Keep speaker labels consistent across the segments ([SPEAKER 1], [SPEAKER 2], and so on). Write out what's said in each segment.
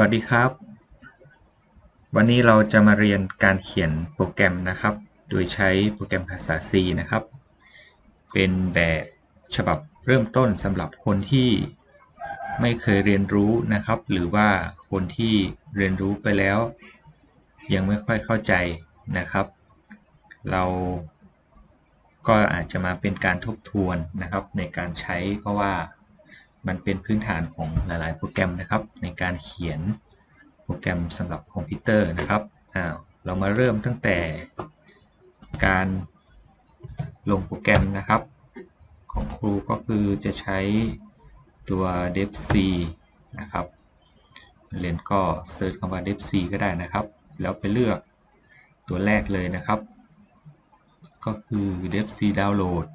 [SPEAKER 1] วัสดีครับ วันนี้เราจะมาเรียนการเขียนโปรแกรมนะครับ โดยใช้โปรแกรมภาษา C นะครับ เป็นแบบฉบับเริ่มต้นสำหรับคนที่ไม่เคยเรียนรู้นะครับ หรือว่าคนที่เรียนรู้ไปแล้ว ยังไม่ค่อยเข้าใจนะครับ เราก็อาจจะมาเป็นการทบทวนนะครับในการใช้เพราะว่า มันเป็นพื้นฐานของหลาย ๆ โปรแกรมนะครับ ในการเขียนโปรแกรมสำหรับคอมพิวเตอร์นะครับอ้าวเรามาเริ่มตั้งแต่การลงโปรแกรมนะครับ ของครูก็คือจะใช้ตัว devc นะครับเรียนก็เซิร์ชคำว่า devc ก็ได้นะครับ แล้วไปเลือกตัวแรกเลยนะครับ ก็คือ devc download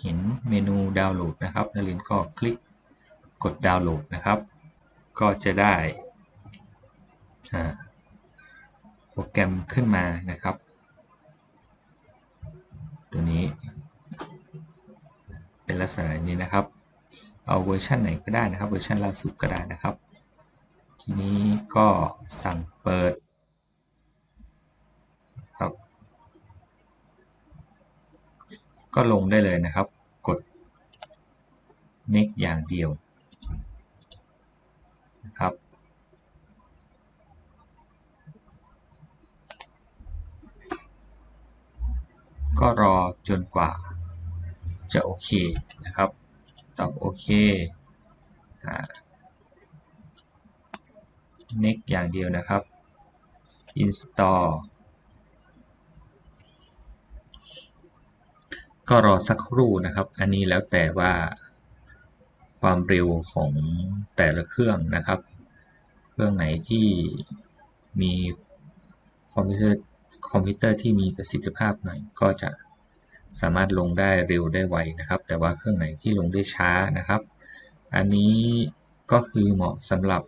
[SPEAKER 1] เห็นเมนูดาวน์โหลดนะครับนักเรียนก็คลิกกดดาวน์โหลดนะครับ ก็จะได้โปรแกรมขึ้นมานะครับ ตัวนี้ เป็นลักษณะนี้นะครับ เอาเวอร์ชันไหนก็ได้นะครับ เวอร์ชันล่าสุดก็ได้นะครับ ทีนี้ก็สั่งเปิดครับ ก็ลงได้เลยนะครับ กด next อย่างเดียวนะครับก็รอจนกว่าจะโอเคนะครับ ตอบโอเค next อย่างเดียวนะครับ install ก็รอสักครู่นะครับ อันนี้แล้วแต่ว่าความเร็วของแต่ละเครื่องนะครับ เครื่องไหนที่มีคอมพิวเตอร์คอมพิวเตอร์ที่มีประสิทธิภาพหน่อยก็จะสามารถลงได้เร็วได้ไวนะครับ แต่ว่าเครื่องไหนที่ลงได้ช้านะครับ อันนี้ก็คือเหมาะสำหรับ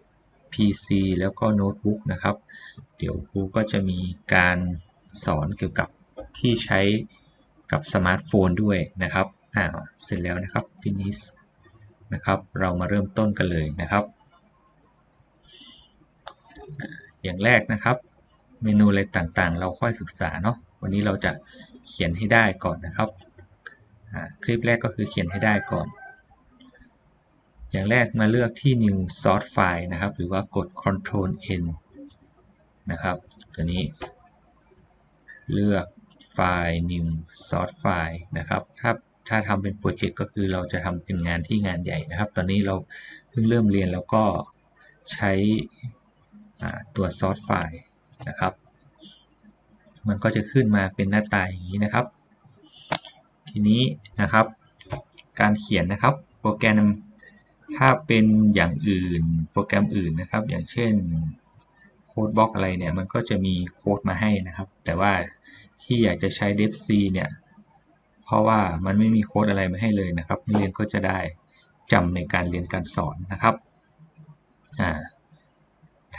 [SPEAKER 1] PC แล้วก็โน้ตบุ๊กนะครับ เดี๋ยวครูก็จะมีการสอนเกี่ยวกับที่ใช้ กับสมาร์ทโฟนด้วยนะครับอ่าเสร็จแล้วนะครับ finish นะครับ เรามาเริ่มต้นกันเลยนะครับ อย่างแรกนะครับ เมนูอะไรต่างๆ เราค่อยศึกษาเนาะวันนี้เราจะเขียนให้ได้ก่อนนะครับ คลิปแรกก็คือเขียนให้ได้ก่อน อย่างแรกมาเลือกที่ new source file นะครับ หรือว่ากด control n นะครับ ตัวนี้ เลือก ไฟล์ new source file นะครับ ถ้าถ้าทำเป็นโปรเจกต์ก็คือเราจะทำเป็นงานที่งานใหญ่นะครับ ตอนนี้เราเพิ่งเริ่มเรียนแล้วก็ใช้ตัว source file นะครับ มันก็จะขึ้นมาเป็นหน้าตาอย่างนี้นะครับ ทีนี้นะครับ การเขียนนะครับ โปรแกรมถ้าเป็นอย่างอื่น โปรแกรมอื่นนะครับ อย่างเช่น โค้ดบล็อกอะไรเนี่ยมันก็จะมีโค้ดมาให้นะครับ แต่ว่าที่อยากจะใช้ d e v c เนี่ยเพราะว่ามันไม่มีโค้ดอะไรมาให้เลยนะครับนักเรียนก็จะได้จำในการเรียนการสอนนะครับ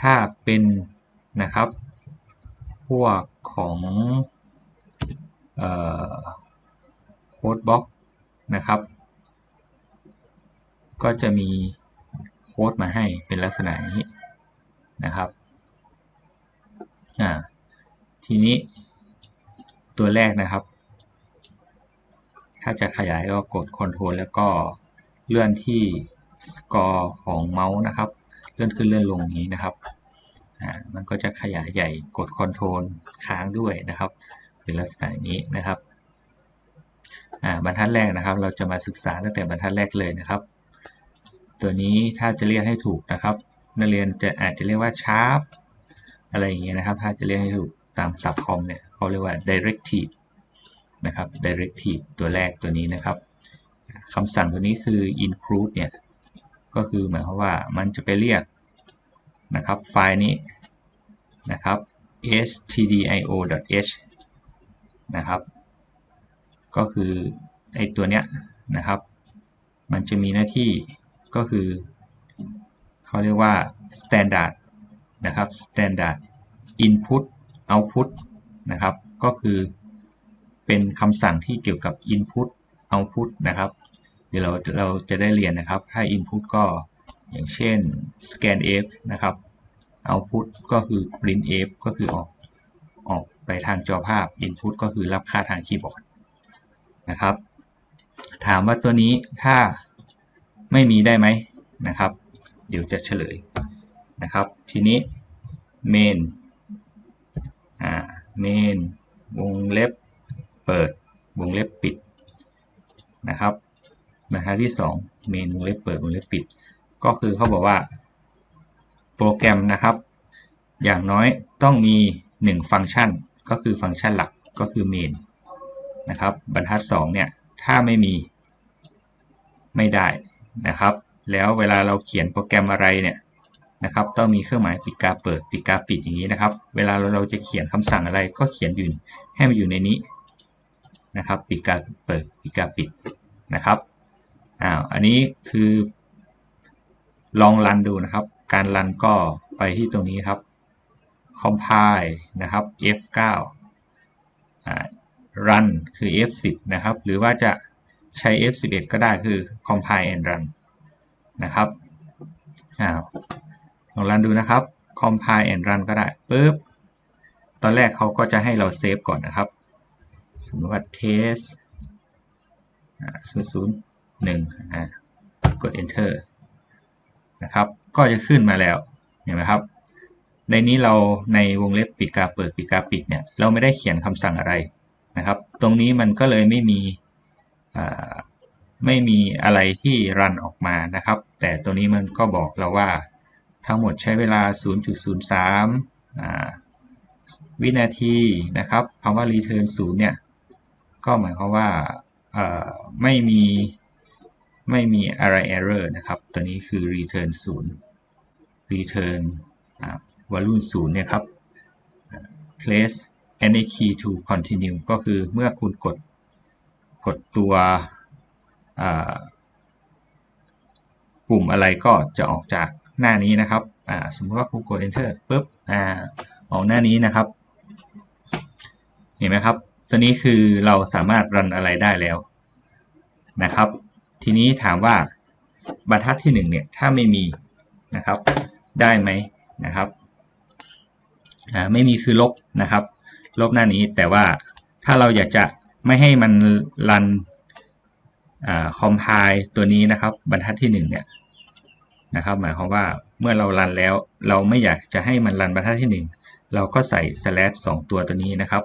[SPEAKER 1] ถ้าเป็นนะครับ พวกของโค้ดบล็อกนะครับ ก็จะมีโค้ดมาให้เป็นลักษณะนี้นะครับ ทีนี้ตัวแรกนะครับ ถ้าจะขยายก็กด Ctrl แล้วก็เลื่อนที่สกอร์ของเมาส์นะครับ เลื่อนขึ้นเลื่อนลงนี้นะครับมันก็จะขยายใหญ่กด Ctrl ค้างด้วยนะครับเป็นลักษณะนี้นะครับบรรทัดแรกนะครับ เราจะมาศึกษาตั้งแต่บรรทัดแรกเลยนะครับ ตัวนี้ถ้าจะเรียกให้ถูกนะครับ นักเรียนจะอาจจะเรียกว่าชาร์ป อะไรอย่างเงี้ยนะครับ ถ้าจะเรียกให้ถูกตามศัพท์คอมเนี่ยเขาเรียกว่า directive นะครับ directive ตัวแรกตัวนี้นะครับคำสั่งตัวนี้คือ include เนี่ย ก็คือหมายความว่ามันจะไปเรียกนะครับไฟล์นี้นะครับ stdio.h นะครับ ก็คือไอตัวเนี้ยนะครับ มันจะมีหน้าที่ก็คือเขาเรียกว่า standard นะครับ standard input output นะครับ ก็คือเป็นคำสั่งที่เกี่ยวกับ input output นะครับ เดี๋ยวเราเราจะได้เรียนนะครับ ถ้า input ก็อย่างเช่น scanf นะครับ output ก็คือ printf ก็คือออกออกไปทางจอภาพ input ก็คือรับค่าทางคีย์บอร์ดนะครับ ถามว่าตัวนี้ถ้าไม่มีได้ไหมนะครับ เดี๋ยวจะเฉลย นะครับ ทีนี้ main อ่า main วงเล็บเปิด วงเล็บปิดนะครับบรรทัดที่2 main วงเล็บเปิดวงเล็บปิด ก็คือเขาบอกว่า โปรแกรมนะครับ อย่างน้อยต้องมี 1 ฟังก์ชัน ก็คือฟังก์ชันหลักก็คือ main นะครับ บรรทัด2เนี่ยถ้าไม่มีไม่ได้นะครับ แล้วเวลาเราเขียนโปรแกรมอะไรเนี่ย นะครับ ต้องมีเครื่องหมายปีกาเปิดปีกาปิดอย่างนี้นะครับ เวลาเราจะเขียนคำสั่งอะไรก็เขียนอยู่ให้มันอยู่ในนี้นะครับปีกาเปิดปีกาปิดนะครับอ้าวอันนี้คือ ลองรันดูนะครับ การรันก็ไปที่ตรงนี้ครับ compile นะครับ F9 run คือ F10 นะครับ หรือว่าจะใช้ F11 ก็ได้คือ compile and run นะครับอ้าว ลองรันดูนะครับ compile and run ก็ได้ปุ๊บ ตอนแรกเขาก็จะให้เราเซฟก่อนนะครับ สมมติว่า test ศูนย์ศูนย์หนึ่งกด enter นะครับ ก็จะขึ้นมาแล้ว เห็นไหมครับ ในนี้เราในวงเล็บปิดกาเปิดปิดกาปิดเนี่ย เราไม่ได้เขียนคำสั่งอะไรนะครับ ตรงนี้มันก็เลยไม่มีไม่มีอะไรที่รันออกมานะครับ แต่ตัวนี้มันก็บอกเราว่า ทั้งหมดใช้เวลา 0.03 วินาทีนะครับคำว่า return 0เนี่ย ก็หมายความว่าไม่มีไม่มีอะไร error นะครับ ตัวนี้คือ return 0 return value 0เนี่ยครับ place any key to continue ก็คือเมื่อคุณกดกดตัวปุ่มอะไรก็จะออกจาก หน้านี้นะครับสมมติว่าคุณกด enter ปุ๊บอออกหน้านี้นะครับ เห็นไหมครับ ตัวนี้คือเราสามารถรันอะไรได้แล้วนะครับ ทีนี้ถามว่าบรรทัดที่ 1 เนี่ยถ้าไม่มีนะครับ ได้ไหมนะครับไม่มีคือลบนะครับ ลบหน้านี้แต่ว่าถ้าเราอยากจะไม่ให้มันรันคอมไพล์ตัวนี้นะครับ บรรทัดที่ 1 เนี่ย นะครับ หมายความว่าเมื่อเรารันแล้ว เราไม่อยากจะให้มันรันบรรทัดที่ 1 เราก็ใส่ slash 2ตัวตัวนี้นะครับ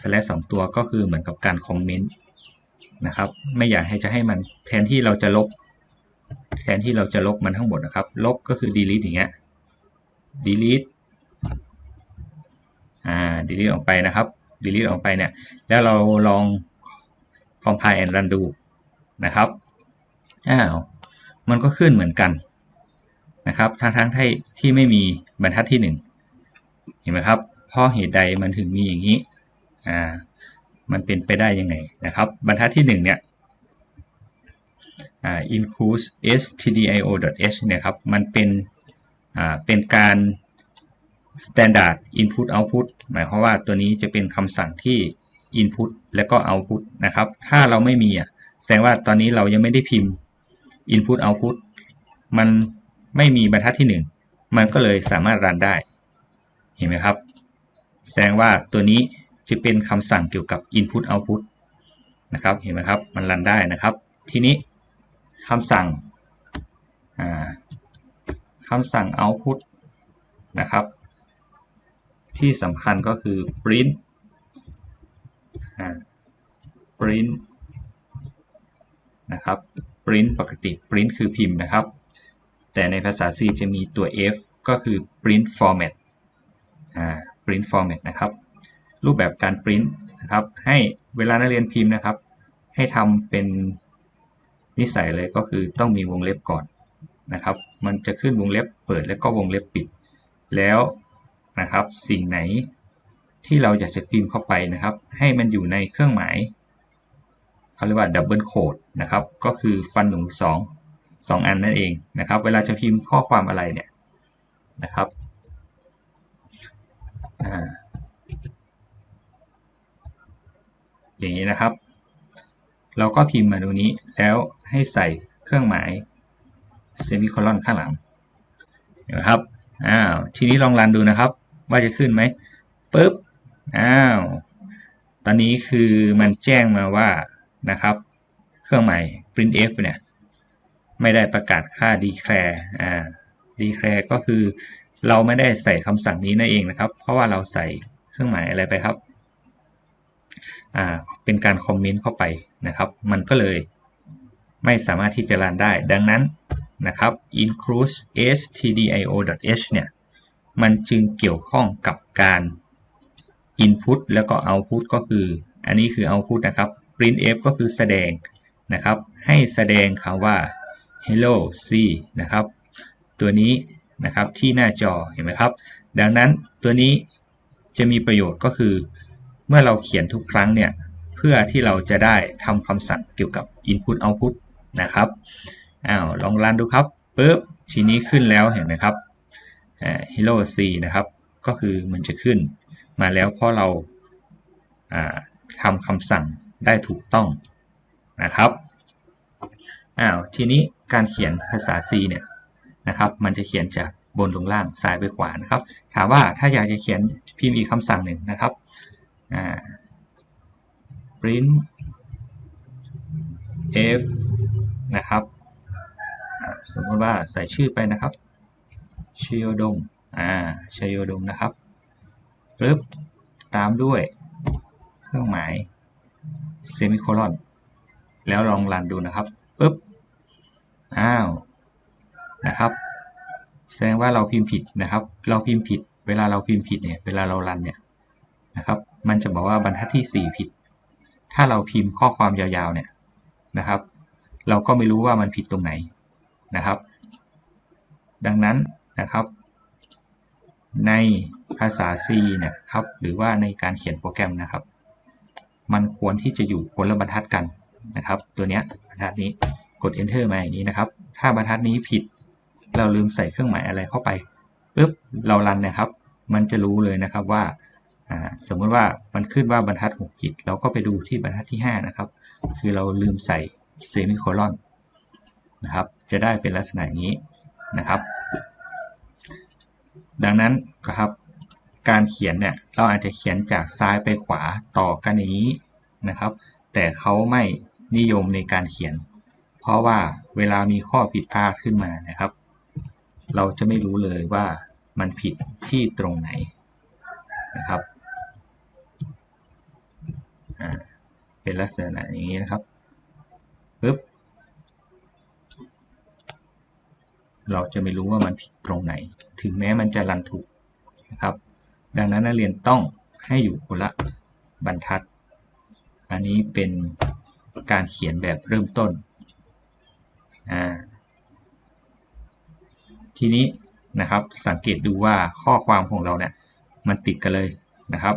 [SPEAKER 1] slash 2ตัวก็คือเหมือนกับการคอมเมนต์นะครับ ไม่อยากให้จะให้มันแทนที่เราจะลบ แทนที่เราจะลบมันทั้งหมดนะครับ ลบก็คือ delete อย่างเงี้ย delete อ่า delete ออกไปนะครับ delete ออกไปเนี่ย แล้วเราลอง compile and run ดูนะครับ อ้าว มันก็ขึ้นเหมือนกันนะครับทั้งทั้งที่ที่ไม่มีบรรทัดที่ 1 เห็นไหมครับเพราะเหตุใดมันถึงมีอย่างนี้อ่ามันเป็นไปได้ยังไงนะครับ บรรทัดที่ 1 เนี่ย include stdio.h เนี่ยครับ มันเป็นอ่าเป็นการ standard input output หมายความว่าตัวนี้จะเป็นคำสั่งที่ input และก็ output นะครับ ถ้าเราไม่มีอะแสดงว่าตอนนี้เรายังไม่ได้พิมพ์ input output มันไม่มีบรรทัดที่ 1 มันก็เลยสามารถรันได้ เห็นไหมครับ แสดงว่าตัวนี้จะเป็นคำสั่งเกี่ยวกับ input output นะครับ เห็นไหมครับ มันรันได้นะครับ ทีนี้คำสั่งคำสั่ง output นะครับ ที่สำคัญก็คือ print print นะครับ print ปกติ print คือพิมพ์นะครับ แต่ในภาษา C จะมีตัว F ก็คือ print format อ่า print format นะครับ รูปแบบการ print นะครับ ให้เวลานักเรียนพิมพ์นะครับ ให้ทำเป็นนิสัยเลยก็คือต้องมีวงเล็บก่อนนะครับ มันจะขึ้นวงเล็บเปิดแล้วก็วงเล็บปิด แล้วนะครับ สิ่งไหนที่เราอยากจะพิมพ์เข้าไปนะครับ ให้มันอยู่ในเครื่องหมาย เขาเรียกว่าดับเบิลโคดนะครับ ก็คือฟันหนูสองสองอันนั่นเองนะครับ เวลาจะพิมพ์ข้อความอะไรเนี่ยนะครับอย่างนี้นะครับ เราก็พิมพ์มาตรงนี้แล้วให้ใส่เครื่องหมายเซมิโคลอนข้างหลังนะครับอ้าวทีนี้ลองรันดูนะครับ ว่าจะขึ้นไหมปุ๊บอ้าวตอนนี้คือมันแจ้งมาว่า นะครับ เครื่องหมาย printf เนี่ยไม่ได้ประกาศค่า declare อ่า declare ก็คือเราไม่ได้ใส่คำสั่งนี้นั่นเองนะครับ เพราะว่าเราใส่เครื่องหมายอะไรไปครับ อ่า เป็นการคอมเมนต์เข้าไปนะครับ มันก็เลยไม่สามารถที่จะรันได้ ดังนั้นนะครับ include stdio.h เนี่ย มันจึงเกี่ยวข้องกับการ input แล้วก็ output ก็คือ อันนี้คือ output นะครับ printf ก็คือแสดงนะครับ ให้แสดงคำว่า hello c นะครับ ตัวนี้นะครับที่หน้าจอเห็นไหมครับ ดังนั้นตัวนี้จะมีประโยชน์ก็คือ เมื่อเราเขียนทุกครั้งเนี่ย เพื่อที่เราจะได้ทำคำสั่งเกี่ยวกับ input output นะครับอ้าวลองรันดูครับปุ๊บทีนี้ขึ้นแล้วเห็นไหมครับ hello c นะครับ ก็คือมันจะขึ้นมาแล้วเพราะเราทำคำสั่ง ได้ถูกต้องนะครับอ้าวทีนี้การเขียนภาษา C เนี่ยนะครับ มันจะเขียนจากบนลงล่างซ้ายไปขวานะครับ ถามว่าถ้าอยากจะเขียนพิมพ์อีกคำสั่งหนึ่งนะครับ print f นะครับสมมติว่าใส่ชื่อไปนะครับชโยดมอ่าชโยดมนะครับปึ๊บตามด้วยเครื่องหมาย เซมิโคลอนแล้วลองรันดูนะครับปึ๊บอ้าวนะครับ แสดงว่าเราพิมพ์ผิดนะครับ เราพิมพ์ผิด เวลาเราพิมพ์ผิดเนี่ยเวลาเรารันเนี่ยนะครับ มันจะบอกว่าบรรทัดที่ 4 ผิด ถ้าเราพิมพ์ข้อความยาวๆเนี่ยนะครับ เราก็ไม่รู้ว่ามันผิดตรงไหนนะครับ ดังนั้นนะครับ ในภาษา C นะครับ หรือว่าในการเขียนโปรแกรมนะครับ มันควรที่จะอยู่คนละบรรทัดกันนะครับ ตัวนี้บรรทัดนี้กด enter มาอย่างนี้นะครับ ถ้าบรรทัดนี้ผิด เราลืมใส่เครื่องหมายอะไรเข้าไปปุ๊บเรารันนะครับ มันจะรู้เลยนะครับว่าสมมติว่ามันขึ้นว่าบรรทัด6ผิด เราก็ไปดูที่บรรทัดที่ 5 นะครับ คือเราลืมใส่เซมิโคลอนนะครับ จะได้เป็นลักษณะนี้นะครับ ดังนั้นนะครับ การเขียนเนี่ยเราอาจจะเขียนจากซ้ายไปขวาต่อกันอย่างนี้นะครับ แต่เขาไม่นิยมในการเขียน เพราะว่าเวลามีข้อผิดพลาดขึ้นมานะครับ เราจะไม่รู้เลยว่ามันผิดที่ตรงไหนนะครับเป็นลักษณะอย่างนี้นะครับปึ๊บเราจะไม่รู้ว่ามันผิดตรงไหน ถึงแม้มันจะรันถูกนะครับ ดังนั้นนักเรียนต้องให้อยู่คนละบรรทัด อันนี้เป็นการเขียนแบบเริ่มต้น ทีนี้นะครับสังเกตดูว่าข้อความของเราเนี่ยมันติดกันเลยนะครับ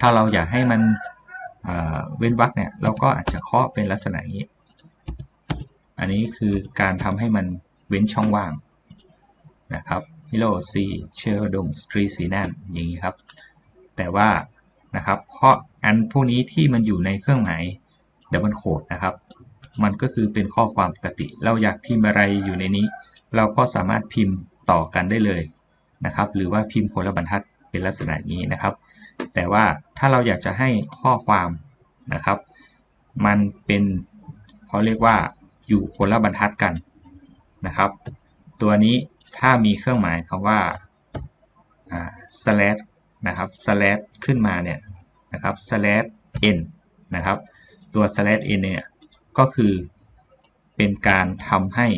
[SPEAKER 1] ถ้าเราอยากให้มันเว้นวรรคเนี่ยเราก็อาจจะเคาะเป็นลักษณะนี้ อันนี้คือการทำให้มันเว้นช่องว่างนะครับ hello c c h e r d o m street สีนั่นอย่างนี้ครับ แต่ว่านะครับเพราะอันพวกนี้ที่มันอยู่ในเครื่องหมายดับเบิลโคดนะครับ มันก็คือเป็นข้อความปกติ เราอยากพิมพ์อะไรอยู่ในนี้ เราก็สามารถพิมพ์ต่อกันได้เลยนะครับ หรือว่าพิมพ์คนละบรรทัดเป็นลักษณะนี้นะครับ แต่ว่าถ้าเราอยากจะให้ข้อความนะครับ มันเป็นเขาเรียกว่าอยู่คนละบรรทัดกันนะครับ ตัวนี้ ถ้ามีเครื่องหมายคำว่า slash นะครับ slash ขึ้นมาเนี่ยนะครับ slash n นะครับ ตัว slash n เนี่ยก็คือเป็นการทำให้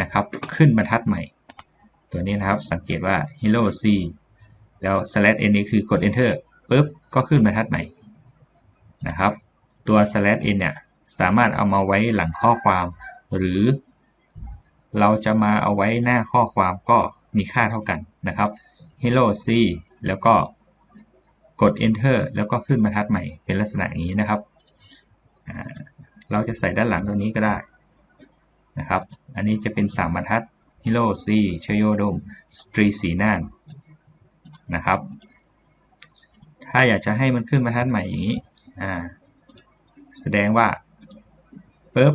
[SPEAKER 1] นะครับขึ้นบรรทัดใหม่ ตัวนี้นะครับสังเกตว่า hello c แล้ว slash n นี้คือกด enter ปุ๊บก็ขึ้นบรรทัดใหม่นะครับ ตัว slash n เนี่ยสามารถเอามาไว้หลังข้อความหรือ เราจะมาเอาไว้หน้าข้อความก็มีค่าเท่ากันนะครับ hello c แล้วก็กด enter แล้วก็ขึ้นบรรทัดใหม่เป็นลักษณะอย่างนี้นะครับเราจะใส่ด้านหลังตรงนี้ก็ได้นะครับ อันนี้จะเป็น 3 บรรทัด hello c ชโยดมสตรีสีน่านนะครับ ถ้าอยากจะให้มันขึ้นบรรทัดใหม่อย่างนี้แสดงว่าปุ๊บ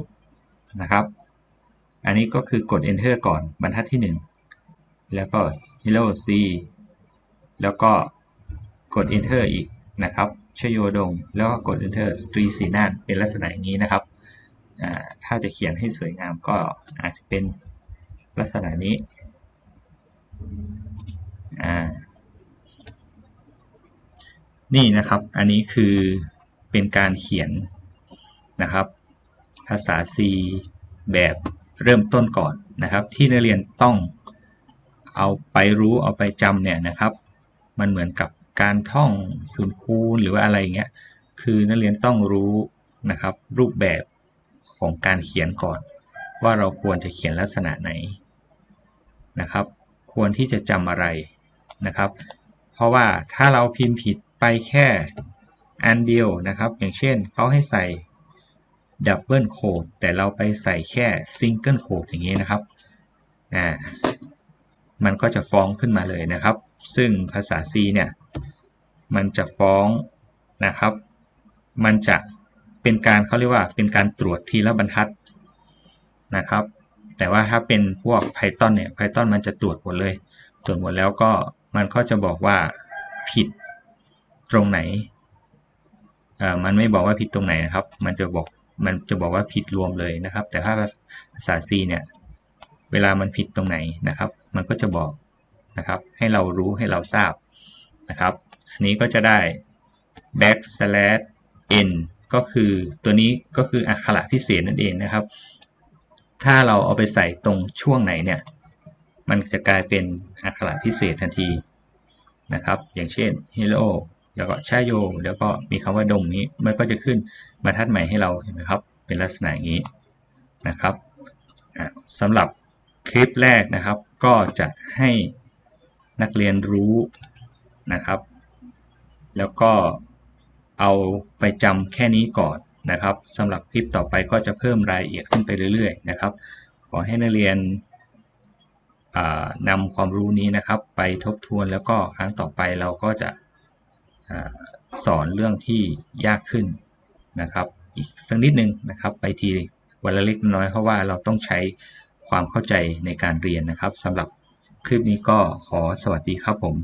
[SPEAKER 1] นะครับ อันนี้ก็คือกด enter ก่อนบรรทัดที่ 1 แล้วก็ hello c แล้วก็กด enter อีกนะครับชโยดง แล้วก็กด enter สตรีสีน่านเป็นลักษณะอย่างนี้นะครับถ้าจะเขียนให้สวยงามก็อาจจะเป็นลักษณะนี้นี่นะครับ อันนี้คือเป็นการเขียนนะครับ ภาษา C แบบ เริ่มต้นก่อนนะครับ ที่นักเรียนต้องเอาไปรู้เอาไปจำเนี่ยนะครับ มันเหมือนกับการท่องศูนย์คูณหรือว่าอะไรเงี้ยคือนักเรียนต้องรู้นะครับ รูปแบบของการเขียนก่อน ว่าเราควรจะเขียนลักษณะไหนนะครับ ควรที่จะจำอะไรนะครับ เพราะว่าถ้าเราพิมพ์ผิดไปแค่อันเดียวนะครับ อย่างเช่นเขาให้ใส่ ดับเบิลโคดแต่เราไปใส่แค่ซิงเกิลโคดอย่างนี้นะครับอ่ามันก็จะฟ้องขึ้นมาเลยนะครับ ซึ่งภาษา C เนี่ย มันจะฟ้องนะครับ มันจะเป็นการเขาเรียกว่าเป็นการตรวจทีละบรรทัดนะครับ แต่ว่าถ้าเป็นพวก Python เนี่ย Python มันจะตรวจหมดเลย ตรวจหมดแล้วก็มันก็จะบอกว่าผิดตรงไหนอ่ามันไม่บอกว่าผิดตรงไหนนะครับ มันจะบอก มันจะบอกว่าผิดรวมเลยนะครับ แต่ถ้าภาษา C เนี่ยเวลามันผิดตรงไหนนะครับ มันก็จะบอกนะครับ ให้เรารู้ให้เราทราบนะครับ อันนี้ก็จะได้ backslash n ก็คือตัวนี้ก็คืออักขระพิเศษนั่นเองนะครับ ถ้าเราเอาไปใส่ตรงช่วงไหนเนี่ย มันจะกลายเป็นอักขระพิเศษทันทีนะครับ อย่างเช่น hello แล้วก็แชาโยแล้วก็มีคำว่าดงนี้ มันก็จะขึ้นบรรทัดใหม่ให้เราเห็นไหมครับ เป็นลักษณะอย่างนี้นะครับสำหรับคลิปแรกนะครับ ก็จะให้นักเรียนรู้นะครับ แล้วก็เอาไปจำแค่นี้ก่อนนะครับสำหรับคลิปต่อไปก็จะเพิ่มรายละเอียดขึ้นไปเรื่อยๆนะครับ ขอให้นักเรียนนำความรู้นี้นะครับ ไปทบทวนแล้วก็ครั้งต่อไปเราก็จะ สอนเรื่องที่ยากขึ้นนะครับ อีกสักนิดนึงนะครับ ไปทีวันละเล็กน้อยเพราะว่าเราต้องใช้ความเข้าใจในการเรียนนะครับสำหรับคลิปนี้ก็ขอสวัสดีครับผม